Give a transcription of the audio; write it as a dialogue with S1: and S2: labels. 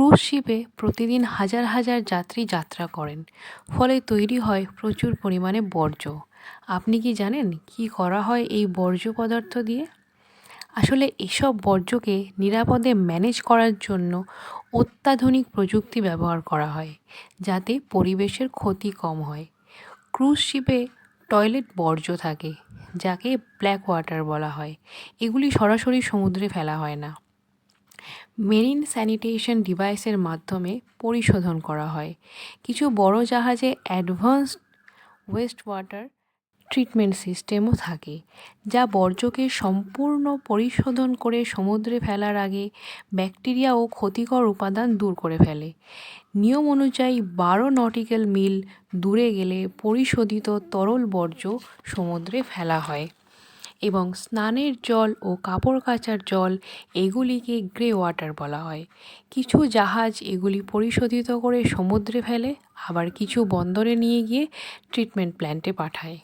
S1: Cruise শিপে প্রতিদিন হাজার হাজার যাত্রী যাত্রা করেন। ফলে তৈরি হয় প্রচুর পরিমাণে বর্জ্য। আপনি কি জানেন কি করা হয় এই বর্জ্য পদার্থ দিয়ে? আসলে এসব বর্জ্যকে নিরাপদে ম্যানেজ করার জন্য অত্যাধুনিক প্রযুক্তি ব্যবহার করা হয়, যাতে পরিবেশের ক্ষতি কম হয়। ক্রুজ শিপে টয়লেট বর্জ্য থাকে, যাকে ব্ল্যাক ওয়াটার বলা হয়। এগুলি সরাসরি সমুদ্রে ফেলা হয় না। মেরিন স্যানিটেশন ডিভাইসের মাধ্যমে পরিশোধন করা হয়। কিছু বড় জাহাজে অ্যাডভান্সড ওয়েস্ট ওয়াটার ট্রিটমেন্ট সিস্টেমও থাকে, যা বর্জ্যকে সম্পূর্ণ পরিশোধন করে সমুদ্রে ফেলার আগে ব্যাকটেরিয়া ও ক্ষতিকর উপাদান দূর করে ফেলে। নিয়ম অনুযায়ী বারো নটিক্যাল মিল দূরে গেলে পরিশোধিত তরল বর্জ্য সমুদ্রে ফেলা হয়। এবং স্নানের জল ও কাপড় কাচার জল এগুলিকে গ্রে ওয়াটার বলা হয়। কিছু জাহাজ এগুলি পরিশোধিত করে সমুদ্রে ফেলে, আবার কিছু বন্দরে নিয়ে গিয়ে ট্রিটমেন্ট প্ল্যান্টে পাঠায়।